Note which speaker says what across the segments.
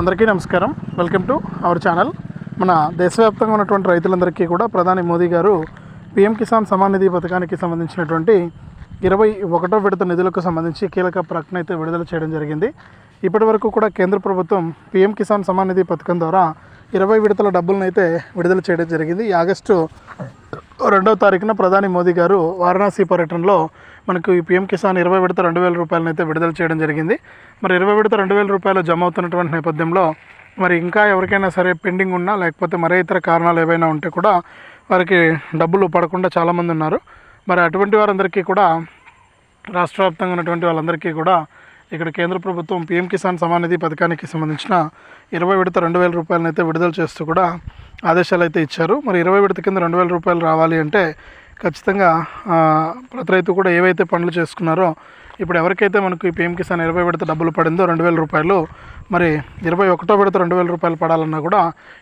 Speaker 1: అందరికీ నమస్కారం. Welcome to our channel. మన దేశవ్యాప్తంగా ఉన్నటువంటి రైతులందరికీ కూడా ప్రధాని మోదీ గారు పిఎం కిసాన్ సమాన్ నిధి పథకానికి సంబంధించినటువంటి ఇరవై ఒకటో విడత నిధులకు సంబంధించి కీలక ప్రకటన అయితే విడుదల చేయడం జరిగింది. ఇప్పటి వరకు కూడా కేంద్ర ప్రభుత్వం పిఎం కిసాన్ సమాన్ నిధి పథకం ద్వారా ఇరవై విడతల డబ్బులను అయితే విడుదల చేయడం జరిగింది. ఆగస్టు రెండవ తారీఖున ప్రధాని మోదీ గారు వారణాసి పర్యటనలో మనకు ఈ పీఎం కిసాన్ ఇరవై విడత రెండు వేల రూపాయలను అయితే విడుదల చేయడం జరిగింది. మరి ఇరవై విడత రెండు వేల రూపాయలు జమ అవుతున్నటువంటి నేపథ్యంలో మరి ఇంకా ఎవరికైనా సరే పెండింగ్ ఉన్నా లేకపోతే మరే ఇతర కారణాలు ఏవైనా ఉంటే కూడా వారికి డబ్బులు పడకుండా చాలామంది ఉన్నారు. మరి అటువంటి వారందరికీ కూడా రాష్ట్ర వ్యాప్తంగా ఉన్నటువంటి వాళ్ళందరికీ కూడా ఇక్కడ కేంద్ర ప్రభుత్వం పీఎం కిసాన్ సమానిధి పథకానికి సంబంధించిన ఇరవై విడత రెండు వేల రూపాయలను అయితే విడుదల చేస్తూ కూడా ఆదేశాలు అయితే ఇచ్చారు. మరి ఇరవై విడత కింద రెండు వేల రూపాయలు రావాలి అంటే ఖచ్చితంగా ప్రతి రైతు కూడా ఏవైతే పనులు చేసుకున్నారో ఇప్పుడు ఎవరికైతే మనకు ఈ పిఎం కిసాన్ ఇరవై విడత డబ్బులు పడిందో రెండు వేల రూపాయలు మరి ఇరవై ఒకటో విడత రెండు వేల రూపాయలు పడాలన్నా కూడా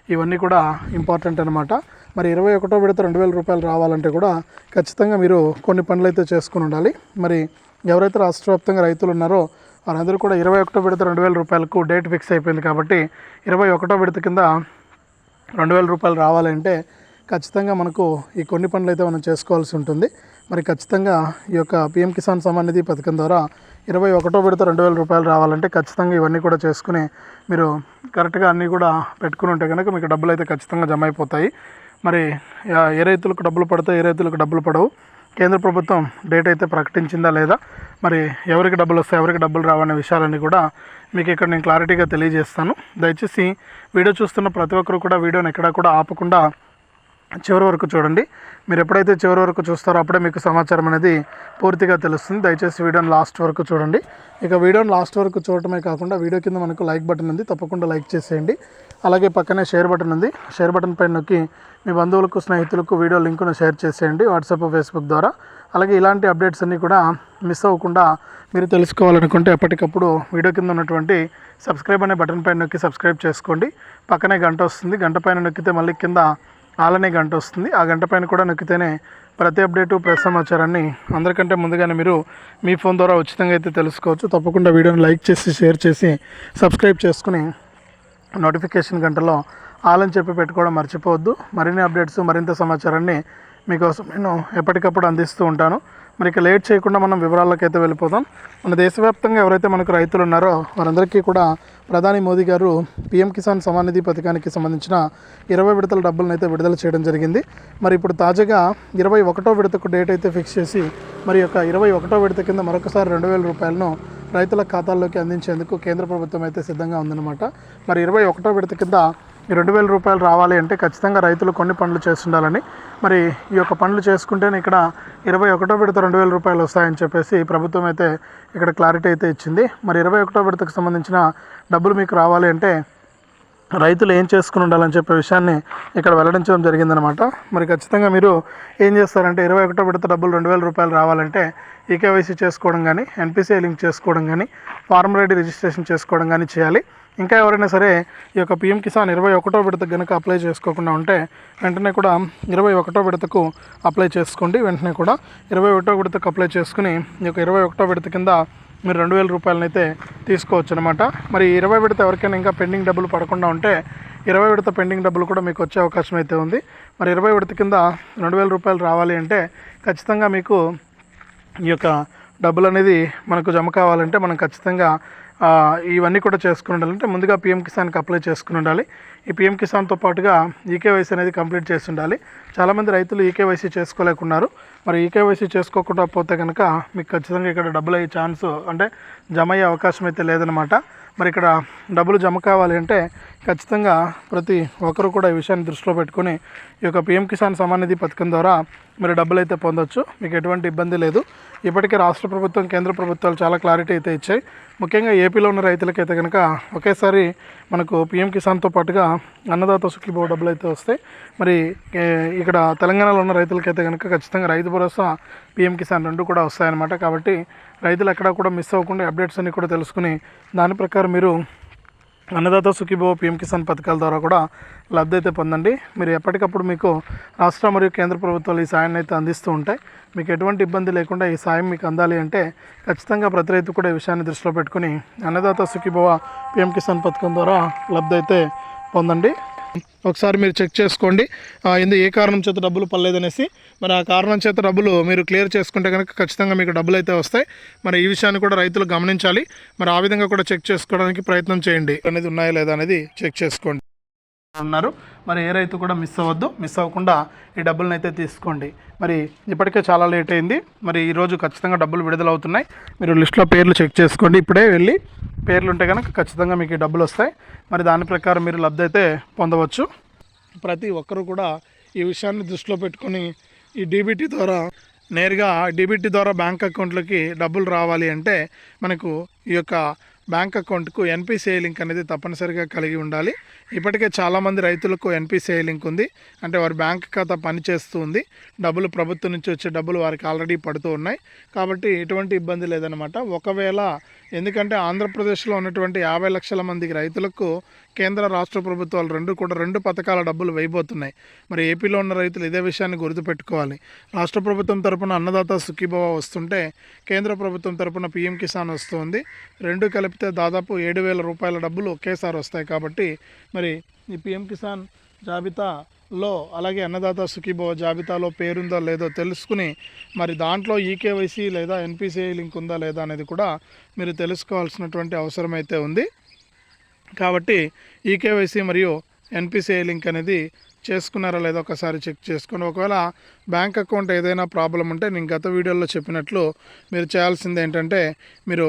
Speaker 1: ఇవన్నీ కూడా ఇంపార్టెంట్ అనమాట మరి ఇరవై ఒకటో విడత రెండు వేల రూపాయలు రావాలంటే కూడా ఖచ్చితంగా మీరు కొన్ని పనులు అయితే చేసుకుని ఉండాలి. మరి ఎవరైతే రాష్ట్ర వ్యాప్తంగా రైతులు ఉన్నారో వారందరూ కూడా ఇరవై ఒకటో విడత రెండు వేల రూపాయలకు డేట్ ఫిక్స్ అయిపోయింది కాబట్టి ఇరవై ఒకటో విడత కింద రెండు వేల రూపాయలు రావాలంటే ఖచ్చితంగా మనకు ఈ కొన్ని పనులు అయితే మనం చేసుకోవాల్సి ఉంటుంది. మరి ఖచ్చితంగా ఈ యొక్క పిఎం కిసాన్ సమ్మాన్ నిధి పథకం ద్వారా ఇరవై ఒకటో విడత రెండు వేల రూపాయలు రావాలంటే ఖచ్చితంగా ఇవన్నీ కూడా చేసుకుని మీరు కరెక్ట్గా అన్నీ కూడా పెట్టుకుని ఉంటే కనుక మీకు డబ్బులు అయితే ఖచ్చితంగా జమ అయిపోతాయి. మరి ఏ రైతులకు డబ్బులు పడతాయి ఏ రైతులకు డబ్బులు పడవు. కేంద్ర ప్రభుత్వం డేట్ అయితే ప్రకటించిందా లేదా? మరి ఎవరికి డబ్బులు వస్తాయి ఎవరికి డబ్బులు రావనే విషయాలన్నీ కూడా మీకు ఇక్కడ నేను క్లారిటీగా తెలియజేస్తాను. దయచేసి వీడియో చూస్తున్న ప్రతి ఒక్కరు కూడా వీడియోని ఎక్కడా కూడా ఆపకుండా చివరి వరకు చూడండి. మీరు ఎప్పుడైతే చివరి వరకు చూస్తారో అప్పుడే మీకు సమాచారం అనేది పూర్తిగా తెలుస్తుంది. దయచేసి వీడియోని లాస్ట్ వరకు చూడండి. ఇక వీడియోని లాస్ట్ వరకు చూడటమే కాకుండా వీడియో కింద మనకు లైక్ బటన్ ఉంది. తప్పకుండా లైక్ చేసేయండి. అలాగే పక్కనే షేర్ బటన్ ఉంది. షేర్ బటన్ పైన నొక్కి మీ బంధువులకు స్నేహితులకు వీడియో లింకును షేర్ చేసేయండి వాట్సాప్ ఫేస్బుక్ ద్వారా. అలాగే ఇలాంటి అప్డేట్స్ అన్నీ కూడా మిస్ అవ్వకుండా మీరు తెలుసుకోవాలనుకుంటే ఎప్పటికప్పుడు వీడియో కింద ఉన్నటువంటి సబ్స్క్రైబ్ అనే బటన్ పైన నొక్కి సబ్స్క్రైబ్ చేసుకోండి. పక్కనే గంట వస్తుంది. గంట పైన నొక్కితే మళ్ళీ కింద ఆలనే గంట వస్తుంది. ఆ గంట పైన కూడా నొక్కితేనే ప్రతి అప్డేటు ప్రెస్ సమాచారాన్ని అందరికంటే ముందుగానే మీరు మీ ఫోన్ ద్వారా ఉచితంగా అయితే తెలుసుకోవచ్చు. తప్పకుండా వీడియోని లైక్ చేసి షేర్ చేసి సబ్స్క్రైబ్ చేసుకుని నోటిఫికేషన్ గంటలో ఆలని చెప్పి పెట్టుకోవడం మర్చిపోవద్దు. మరిన్ని అప్డేట్స్ మరింత సమాచారాన్ని మీకోసం నేను ఎప్పటికప్పుడు అందిస్తూ ఉంటాను. మరి ఇక లేట్ చేయకుండా మనం వివరాల్లోకి అయితే వెళ్ళిపోదాం. మన దేశవ్యాప్తంగా ఎవరైతే మనకు రైతులు ఉన్నారో వారందరికీ కూడా ప్రధాని మోదీ గారు పీఎం కిసాన్ సమానిధి పథకానికి సంబంధించిన ఇరవై విడతల డబ్బులను అయితే విడుదల చేయడం జరిగింది. మరి ఇప్పుడు తాజాగా ఇరవై ఒకటో విడతకు డేట్ అయితే ఫిక్స్ చేసి మరి యొక్క ఇరవై ఒకటో విడత కింద మరొకసారి రెండు వేల రూపాయలను రైతుల ఖాతాల్లోకి అందించేందుకు కేంద్ర ప్రభుత్వం అయితే సిద్ధంగా ఉందన్నమాట. మరి ఇరవై ఒకటో విడత కింద ఈ రెండు వేల రూపాయలు రావాలి అంటే ఖచ్చితంగా రైతులు కొన్ని పనులు చేస్తుండాలని. మరి ఈ యొక్క పనులు చేసుకుంటేనే ఇక్కడ ఇరవై ఒకటో విడత రెండు వేల రూపాయలు వస్తాయని చెప్పేసి ప్రభుత్వం అయితే ఇక్కడ క్లారిటీ అయితే ఇచ్చింది. మరి ఇరవై ఒకటో విడతకు సంబంధించిన డబ్బులు మీకు రావాలి అంటే రైతులు ఏం చేసుకుని ఉండాలని చెప్పే విషయాన్ని ఇక్కడ వెల్లడించడం జరిగిందనమాట మరి ఖచ్చితంగా మీరు ఏం చేస్తారంటే ఇరవై ఒకటో విడత డబ్బులు రెండు వేల రూపాయలు రావాలంటే ఈకేవైసీ చేసుకోవడం కానీ ఎన్పిసిఐ లింక్ చేసుకోవడం కానీ ఫార్మ్ రెడీ రిజిస్ట్రేషన్ చేసుకోవడం కానీ చేయాలి. ఇంకా ఎవరైనా సరే ఈ యొక్క పిఎం కిసాన్ ఇరవై ఒకటో విడత కనుక అప్లై చేసుకోకుండా ఉంటే వెంటనే కూడా ఇరవై ఒకటో విడతకు అప్లై చేసుకోండి. వెంటనే కూడా ఇరవై ఒకటో విడతకు అప్లై చేసుకుని ఈ యొక్క ఇరవై ఒకటో విడత కింద మీరు రెండు వేల రూపాయలనైతే తీసుకోవచ్చు అనమాట మరి ఇరవై విడత ఎవరికైనా ఇంకా పెండింగ్ డబ్బులు పడకుండా ఉంటే ఇరవై విడత పెండింగ్ డబ్బులు కూడా మీకు వచ్చే అవకాశం అయితే ఉంది. మరి ఇరవై విడత కింద రెండు వేల రూపాయలు రావాలి అంటే ఖచ్చితంగా మీకు ఈ యొక్క డబ్బులు అనేది మనకు జమ కావాలంటే మనం ఖచ్చితంగా ఇవన్నీ కూడా చేసుకుని ఉండాలంటే ముందుగా పిఎం కిసాన్కి అప్లై చేసుకుని ఉండాలి. ఈ పిఎం కిసాన్తో పాటుగా ఈకేవైసీ అనేది కంప్లీట్ చేసి ఉండాలి చాలామంది రైతులు ఈకేవైసీ చేసుకోలేకున్నారు. మరి ఈకేవైసీ చేసుకోకుండా పోతే కనుక మీకు ఖచ్చితంగా ఇక్కడ డబ్బులు అయ్యే ఛాన్స్ అంటే జమ అయ్యే అవకాశం అయితే లేదనమాట మరి ఇక్కడ డబ్బులు జమ కావాలి అంటే ఖచ్చితంగా ప్రతి ఒక్కరు కూడా ఈ విషయాన్ని దృష్టిలో పెట్టుకొని ఈ యొక్క పిఎం కిసాన్ సమాన్ నిధి పథకం ద్వారా మీరు డబ్బులు అయితే పొందొచ్చు. మీకు ఎటువంటి ఇబ్బంది లేదు. ఇప్పటికే రాష్ట్ర ప్రభుత్వం కేంద్ర ప్రభుత్వాలు చాలా క్లారిటీ అయితే ఇచ్చాయి. ముఖ్యంగా ఏపీలో ఉన్న రైతులకైతే కనుక ఒకేసారి మనకు పిఎం కిసాన్తో పాటుగా అన్నదాత సుఖీభావ డబ్బులు అయితే వస్తాయి. మరి ఇక్కడ తెలంగాణలో ఉన్న రైతులకైతే కనుక ఖచ్చితంగా రైతు భరోసా పిఎం కిసాన్ రెండు కూడా వస్తాయన్నమాట. కాబట్టి రైతులు ఎక్కడా కూడా మిస్ అవ్వకుండా అప్డేట్స్ అన్ని కూడా తెలుసుకుని దాని ప్రకారం మీరు అన్నదాత సుఖీభవ పిఎం కిసాన్ పథకాల ద్వారా కూడా లబ్ధి అయితే పొందండి. మీరు ఎప్పటికప్పుడు మీకు రాష్ట్ర మరియు కేంద్ర ప్రభుత్వాలు ఈ సాయాన్ని అయితే అందిస్తూ ఉంటాయి. మీకు ఎటువంటి ఇబ్బంది లేకుండా ఈ సాయం మీకు అందాలి అంటే ఖచ్చితంగా ప్రతి రైతు కూడా ఈ విషయాన్ని దృష్టిలో పెట్టుకుని అన్నదాత సుఖీభవ పిఎం కిసాన్ పథకం ద్వారా లబ్ధి అయితే పొందండి ఒకసారి మీరు చెక్ చేసుకోండి. ఆ, ఏ కారణం చేత డబ్బులు పర్లేదనేసి మరి ఆ కారణం చేత డబ్బులు మీరు క్లియర్ చేసుకుంటే కనుక ఖచ్చితంగా మీకు డబ్బులు అయితే వస్తాయి. మరి ఈ విషయాన్ని కూడా రైతులు గమనించాలి. మరి ఆ విధంగా కూడా చెక్ చేసుకోవడానికి ప్రయత్నం చేయండి. అనేది ఉన్నాయా లేదా అనేది చెక్ చేసుకోండి. ఉన్నారు. మరి ఏ రైతు కూడా మిస్ అవ్వద్దు. మిస్ అవ్వకుండా ఈ డబ్బులను అయితే తీసుకోండి. మరి ఇప్పటికే చాలా లేట్ అయింది. మరి ఈరోజు ఖచ్చితంగా డబ్బులు విడుదల అవుతున్నాయి మీరు లిస్ట్లో పేర్లు చెక్ చేసుకోండి. ఇప్పుడే వెళ్ళి పేర్లు ఉంటే కనుక ఖచ్చితంగా మీకు ఈ డబ్బులు వస్తాయి. మరి దాని ప్రకారం మీరు లబ్ధి అయితే పొందవచ్చు. ప్రతి ఒక్కరూ కూడా ఈ విషయాన్ని దృష్టిలో పెట్టుకొని ఈ డీబీటీ ద్వారా నేరుగా డీబీటీ ద్వారా బ్యాంక్ అకౌంట్లోకి డబ్బులు రావాలి అంటే మనకు ఈ యొక్క బ్యాంక్ అకౌంట్కు ఎన్పిసిఐ లింక్ అనేది తప్పనిసరిగా కలిగి ఉండాలి. ఇప్పటికే చాలామంది రైతులకు ఎన్పిసిఐ లింక్ ఉంది. అంటే వారి బ్యాంక్ ఖాతా పనిచేస్తూ ఉంది. డబ్బులు ప్రభుత్వం నుంచి వచ్చే డబ్బులు వారికి ఆల్రెడీ పడుతూ ఉన్నాయి. కాబట్టి ఎటువంటి ఇబ్బంది లేదనమాట ఒకవేళ ఎందుకంటే ఆంధ్రప్రదేశ్లో ఉన్నటువంటి యాభై లక్షల మందికి రైతులకు కేంద్ర రాష్ట్ర ప్రభుత్వాలు రెండు కూడా రెండు పథకాల డబ్బులు వేయబోతున్నాయి. మరి ఏపీలో ఉన్న రైతులు ఇదే విషయాన్ని గుర్తుపెట్టుకోవాలి. రాష్ట్ర ప్రభుత్వం తరపున అన్నదాత సుఖీభవ వస్తుంటే కేంద్ర ప్రభుత్వం తరపున పీఎం కిసాన్ వస్తుంది రెండు కలిపి కలిపితే దాదాపు ఏడు వేల రూపాయల డబ్బులు ఒకేసారి వస్తాయి కాబట్టి మరి ఈ పీఎం కిసాన్ జాబితాలో అలాగే అన్నదాత సుఖీభవ జాబితాలో పేరుందో లేదో తెలుసుకుని మరి దాంట్లో ఈకేవైసీ లేదా ఎన్పిసిఐ లింక్ ఉందా లేదా అనేది కూడా మీరు తెలుసుకోవాల్సినటువంటి అవసరం అయితే ఉంది. కాబట్టి ఈకేవైసీ మరియు ఎన్పిసిఐ లింక్ అనేది చేసుకున్నారా లేదా ఒకసారి చెక్ చేసుకోండి. ఒకవేళ బ్యాంక్ అకౌంట్ ఏదైనా ప్రాబ్లం ఉంటే నేను గత వీడియోలో చెప్పినట్లు మీరు చేయాల్సింది ఏంటంటే మీరు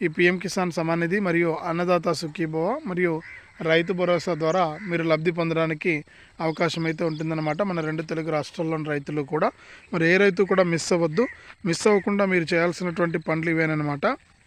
Speaker 1: ఈ పిఎం కిసాన్ సమాన్ నిధి మరియు అన్నదాత సుఖీభవ మరియు రైతు భరోసా ద్వారా మీరు లబ్ధి పొందడానికి అవకాశం అయితే ఉంటుందన్నమాట. మన రెండు తెలుగు రాష్ట్రాల్లోని రైతులు కూడా. మరి ఏ రైతు కూడా మిస్ అవ్వద్దు. మిస్ అవ్వకుండా మీరు చేయాల్సినటువంటి పనులు ఇవేనమాట